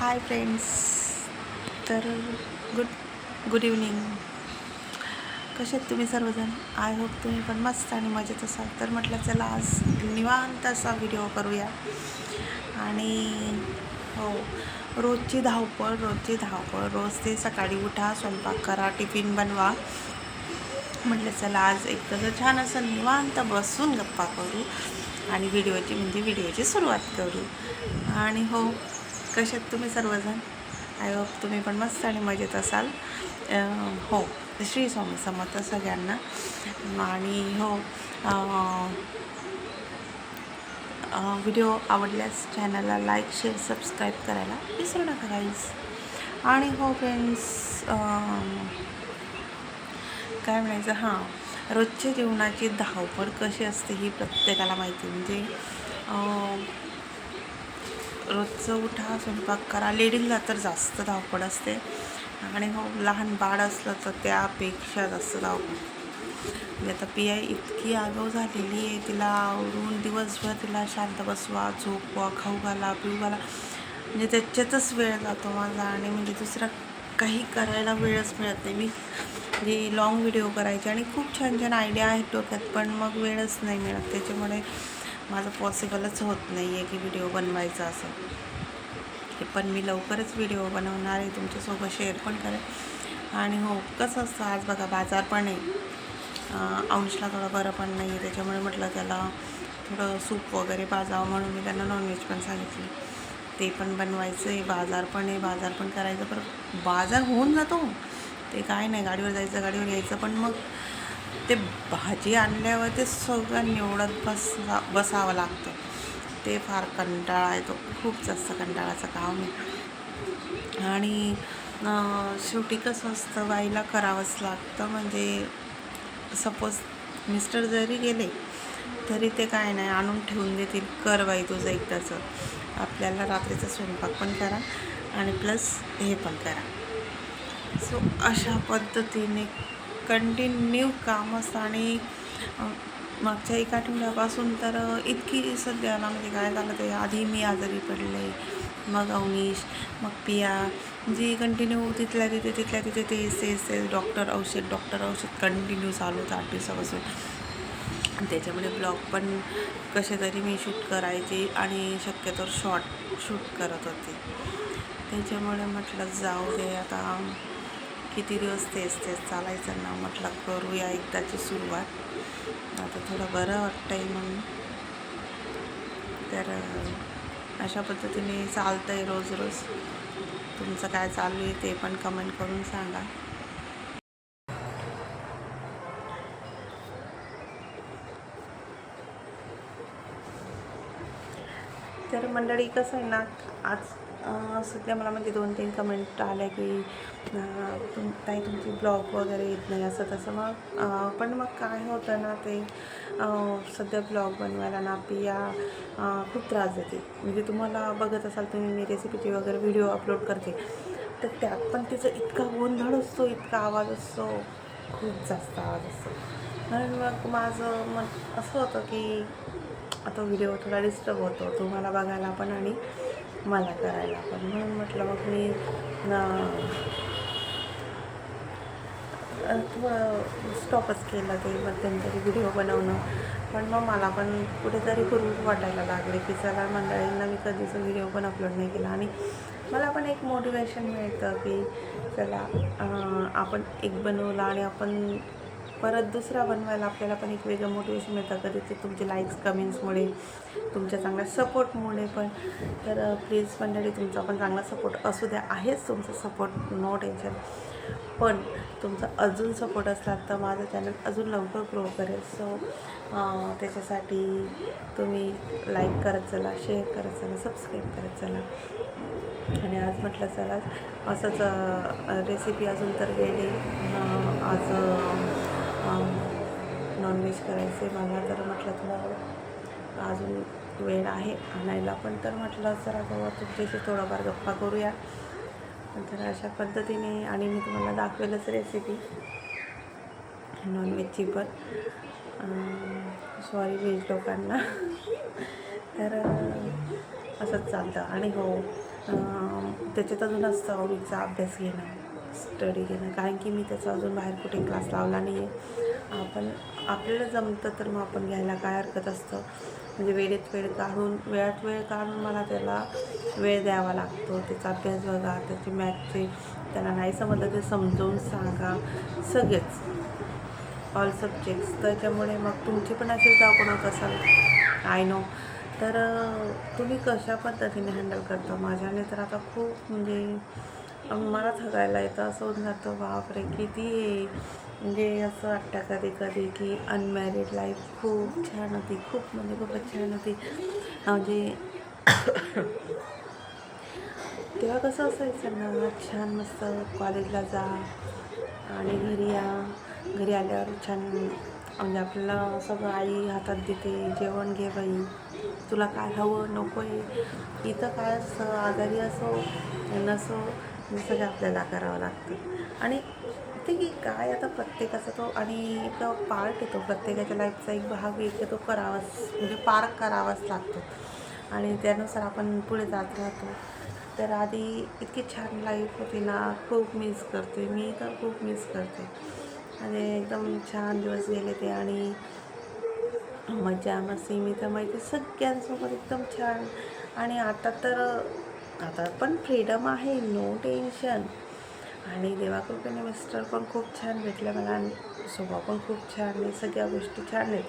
हाय friends तर good good evening कसे आहेत तुम्ही सर्वजण? आय होप तुम्ही पण मस्त आणि मजेत असाल. तर म्हटलं चला आज निवांत असा व्हिडिओ करूया. आणि हो रोजची धावपळ रोजची धावपळ. रोज ते सकाळी उठा स्वयंपाक करा टिफिन बनवा. म्हटलं चला आज एक तर छान असं निवांत बसून गप्पा करू आणि व्हिडिओची म्हणजे व्हिडिओची सुरुवात करू. आणि हो कशात तुम्ही सर्वजण? आय होप तुम्ही पण मस्त आणि मजेत असाल. हो श्री स्वामी समर्थ सगळ्यांना. आणि हो व्हिडिओ आवडल्यास चॅनलला लाईक शेअर सबस्क्राईब करायला विसरू नका गाईज आणि हो फ्रेंड्स काय म्हणायचं? हां रोजच्या जीवनाची धावपळ कशी असते ही प्रत्येकाला माहिती म्हणजे रोजचं उठा स्वयंपाक करा. लेडीजला तर जास्त धावपळ असते. आणि हो लहान बाळ असलं तर त्यापेक्षा जास्त धावपड म्हणजे आता पी आय इतकी आगाऊ झालेली आहे. तिला आवरून दिवसभर तिला शांत बसवा झोपवा खाऊ घाला पिऊ घाला. म्हणजे त्याच्यातच वेळ जातो माझा आणि म्हणजे दुसरा काही करायला वेळच मिळत नाही. मी म्हणजे लॉंग व्हिडिओ करायचे आणि खूप छान छान आयडिया आहेत डोक्यात पण मग वेळच नाही मिळत. त्याच्यामुळे माझं पॉसिबलच होत नाही आहे की व्हिडिओ बनवायचा असं. पण मी लवकरच व्हिडिओ बनवणार आहे तुमच्यासोबत शेअर पण करेन. आणि हो कसं असतं आज बघा बाजार पण आहे. अंशला थोडं बरं पण नाही आहे त्याच्यामुळे म्हटलं त्याला थोडं सूप वगैरे पाजावं म्हणून मी त्यांना नॉनव्हेज पण सांगितलं. ते पण बनवायचं आहे बाजार पण आहे बाजार पण करायचं पण बाजार होऊन जातो. ते काय नाही गाडीवर जायचं गाडीवर यायचं पण मग ते भाजी आणल्यावर ते सगळं निवडत बसा बसावं लागतं. ते फार कंटाळा येतो. खूप जास्त कंटाळाचं काम आहे आणि शेवटी कसं असतं बाईला करावंच लागतं. म्हणजे सपोज मिस्टर जरी गेले तरी ते काय नाही आणून ठेवून देतील. कर बाई तुझं एकदाचं. आपल्याला रात्रीचा स्वयंपाक पण करा आणि प्लस हे पण करा. सो अशा पद्धतीने कंटिन्यू काम असतं आणि मागच्या एका आठवड्यापासून तर इतकी सध्या ना म्हणजे काय झालं ते आधी मी आजारी पडले मग अवनीश मग पिया. जी कंटिन्यू तिथल्या तिथे तिथल्या तिथे ते सेस सेस डॉक्टर औषध डॉक्टर औषध कंटिन्यू चालू होतं आठ दिवसापासून. त्याच्यामुळे ब्लॉग पण कसे तरी मी शूट करायचे आणि शक्यतो शॉर्ट शूट करत होते. त्याच्यामुळे म्हटलं जाऊ दे आता. किती दिवस तेच तेच चालायचं ना म्हटलं करूया एकदाची सुरुवात. आता थोडं बरं वाटतं आहे म्हणून. तर अशा पद्धतीने चालतं आहे रोज रोज. तुमचं काय चालू आहे ते पण कमेंट करून सांगा. तर मंडळी कसं आहे ना आज सध्या मला म्हणजे दोन तीन कमेंट आल्या की तुम ताई तुमची ब्लॉग वगैरे येत नाही असं तसं. मग पण मग काय होतं ना ते सध्या ब्लॉग बनवायला ना पिया खूप त्रास देते. म्हणजे तुम्हाला बघत असाल तुम्ही मी रेसिपीचे वगैरे व्हिडिओ अपलोड करते. तर त्यात पण तिचं इतका गोंधळ असतो इतका आवाज असतो. खूप जास्त आवाज असतो. म्हणून मग माझं मग असं होतं की आता व्हिडिओ थोडा डिस्टर्ब होतो. तुम्हाला बघायला पण आणि मला करायला. पण म्हणून म्हटलं मग मी स्टॉपच केलं ते मध्यंतरी व्हिडिओ बनवणं. पण मग मला पण कुठेतरी पूर्वी वाटायला लागले की चला मंडळींना मी कधीच व्हिडिओ पण अपलोड नाही केला. आणि मला पण एक मोटिवेशन मिळतं की चला आपण एक बनवला आणि आपण परत दुसरा बनवायला आपल्याला पण एक वेगळं मोटिवेशन मिळतं. कधी ते तुमचे लाईक्स कमेंट्समुळे तुमच्या चांगल्या सपोर्टमुळे पण. तर प्लीज मंडळी तुमचा पण चांगला सपोर्ट असू द्या. आहेच तुमचा सपोर्ट नो टेन्शन पण तुमचा अजून सपोर्ट असला तर माझं चॅनल अजून लवकर ग्रो करेल. सो त्याच्यासाठी तुम्ही लाईक करत चला शेअर करत चला सबस्क्राईब करत चला. आणि आज म्हटलं चला असंच रेसिपी अजून तर गेली. आज नॉनव्हेज नॉनव्हेज आहे मला तर म्हटलं तुला अजून वेळ आहे आणायला पण. तर म्हटलं जरा बाबा तुमच्याशी थोडाफार गप्पा करूया. तर अशा पद्धतीने आणि मी तुम्हाला दाखवेलच रेसिपी नॉनव्हेजची पण. सॉरी व्हेज लोकांना. तर असंच चालतं. आणि हो त्याच्यात अजून असतं ऑबिकचा अभ्यास घेणं. स्टडी घेणं. कारण की मी त्याचा अजून बाहेर कुठे क्लास लावला नाही आहे आपण आपल्याला जमतं तर मग आपण घ्यायला काय हरकत असतं? म्हणजे वेळेत वेळ काढून वेळात वेळ काढून मला त्याला वेळ द्यावा लागतो. त्याचा अभ्यास बघा त्याची मॅथचे त्याला नाही समजलं ते समजवून सांगा. सगळेच. ऑल सब्जेक्ट्स त्याच्यामुळे मग तुमची पण असेच धावपळ होत असाल आय नो तर तुम्ही कशा पद्धतीने हँडल करता? माझ्याने तर आता खूप म्हणजे मला थकायला येतं. असं होऊन जातं बापरे किती हे. म्हणजे असं वाटतं कधी कधी की अनमॅरिड लाईफ खूप छान होती. खूप म्हणजे खूपच छान होती. म्हणजे तेव्हा कसं असायचं ना छान मस्त कॉलेजला जा आणि घरी या. घरी आल्यावर छान म्हणजे आपल्याला सगळं आई हातात देते जेवण घे बाई. तुला काय हवं नको आहे. इथं काय असं आजारी असो नसो. हे सगळं आपल्याला करावं लागतं. आणि ते की काय आता प्रत्येकाचा तो आणि एक पार्ट येतो. प्रत्येकाच्या लाईफचा एक भाग एक तो करावाच म्हणजे पार करावाच लागतो. आणि त्यानुसार आपण पुढे जात राहतो. तर आधी इतकी छान लाईफ होती ना खूप मिस करते. मी तर खूप मिस करते. आणि एकदम छान दिवस गेले ते आणि मजा मस्ती मी तर माहिती सगळ्यांसोबत एकदम छान. आणि आता तर आता पण फ्रीडम आहे नो टेन्शन. आणि देवाकृपेने मिस्टर पण खूप छान भेटले मला आणि स्वभाव पण खूप छान आहे सगळ्या गोष्टी छान आहेत.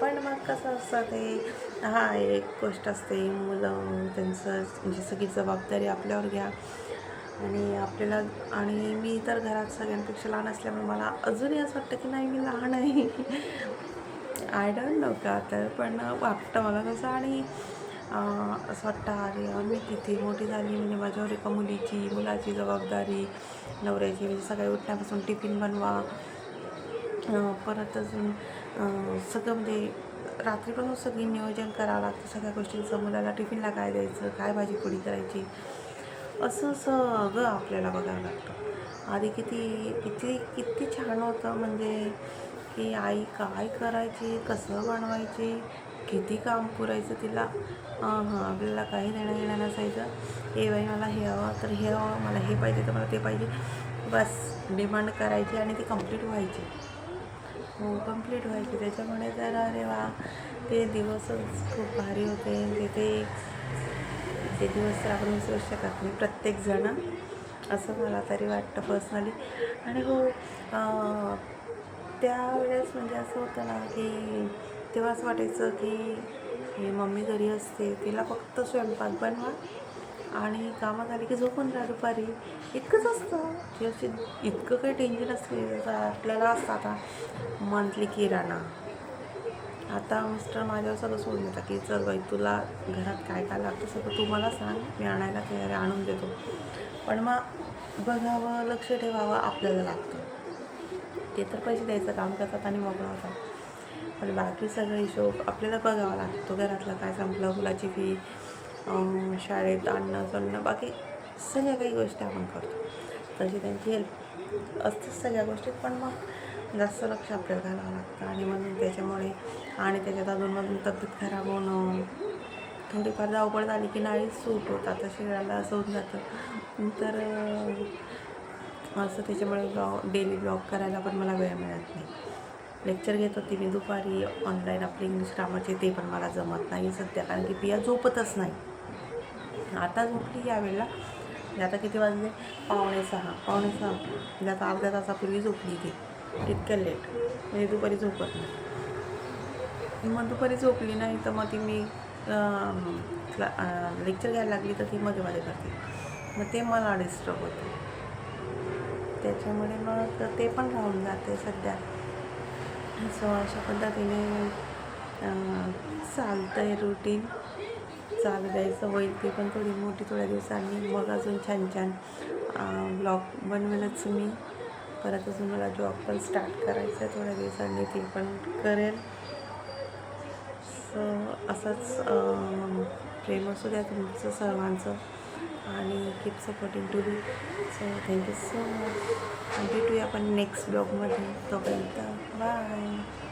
पण मग कसं असतं ते हा एक गोष्ट असते मुलं त्यांचं म्हणजे सगळी जबाबदारी आपल्यावर घ्या. आणि आपल्याला आणि मी तर घरात सगळ्यांपेक्षा लहान असल्यामुळे मला अजूनही असं वाटतं की नाही मी लहान आहे. आय डोंट नो का तर पण वाटतं मला तसं. आणि असं वाटतं अरे मी किती मोठी झाली म्हणजे माझ्यावर एका मुलीची मुलाची जबाबदारी नवऱ्याची म्हणजे सकाळी उठण्यापासून टिफिन बनवा. परत अजून सगळं म्हणजे रात्रीपासून सगळी नियोजन करावं लागतं सगळ्या गोष्टींचं मुलाला टिफिनला काय द्यायचं काय भाजी पोळी करायची. असं सगळं आपल्याला बघावं लागतं. आधी किती किती किती छान होतं म्हणजे की आई काय करायची कसं बनवायची किती काम पुरायचं तिला? हां हां आपल्याला काही देणं घेणं नसायचं. ए बाई मला हे हवं तर हे हवं मला हे पाहिजे तर मला ते पाहिजे. बस डिमांड करायची आणि ती कंप्लीट व्हायची. हो कंप्लीट व्हायची. त्याच्यामुळे तर अरे वा ते दिवसच खूप भारी होते. तिथे ते दिवस तर आपण विसरू शकत नाही प्रत्येकजण असं मला तरी वाटतं पर्सनली आणि हो त्यावेळेस म्हणजे असं होतं ना की तेव्हा असं वाटायचं की हे मम्मी घरी असते तिला फक्त स्वयंपाक बनवा आणि कामं झाली की झोपून राहा दुपारी. इतकंच असतं. की अशी इतकं काही टेन्शन असते आपल्याला असतं आता. मंथली किराणा. आता मिस्टर माझ्यावर सगळं सोडून देतात की चल बाई तुला घरात काय काय लागतं सगळं तू मला सांग. मी आणायला तयार आणून देतो. पण मग बघावं लक्ष ठेवावं आपल्याला लागतं. ते तर पैसे द्यायचं काम करतात आणि मोकळा होतात. पण बाकी सगळा हिशोब आपल्याला बघावा लागतो. घरातलं काय संपलं मुलाची फी शाळेत आणणं चलणं बाकी सगळ्या काही गोष्टी आपण करतो. तशी त्यांची हेल्प असतेच सगळ्या गोष्टीत पण मग जास्त लक्ष आपल्याला घालावं लागतं. आणि म्हणून त्याच्यामुळे आणि त्याच्यात अजूनमधून तब्येत खराब होणं थोडीफार धावपळ झाली की नाही सूट होत आता शरीराला असं होऊन जातं. तर असं त्याच्यामुळे ब्लॉग डेली ब्लॉग करायला पण मला वेळ मिळत नाही. लेक्चर घेत होती मी दुपारी. ऑनलाईन आपले इंग्लिश ग्रामरचे ते पण मला जमत नाही सध्या कारण की पिया झोपतच नाही. आता झोपली यावेळेला मी म्हणजे आता किती वाजले? पावणे सहा. पावणे सहा. म्हणजे आता अर्ध्या तासापूर्वी झोपली ती. इतकं लेट म्हणजे दुपारी झोपत नाही. मग दुपारी झोपली नाही तर मग ती मी लेक्चर घ्यायला लागली तर ती मध्ये मध्ये करते. मग ते मला डिस्टर्ब होतं. त्याच्यामुळे मग ते पण राहून जाते सध्या. सो अशा पद्धतीने चालतं आहे रुटीन चालू द्यायचं होईल ते पण थोडी मोठी थोड्या दिवसांनी. मग अजून छान छान ब्लॉग बनवेलच मी. परत अजून मला जॉब पण स्टार्ट करायचं आहे थोड्या दिवसांनी ते पण करेल. सो असंच प्रेम असू द्या तुमचं सर्वांचं. आणि keep supporting to be so thank you so much भेटूया आपण नेक्स्ट ब्लॉगमध्ये तोपर्यंत बाय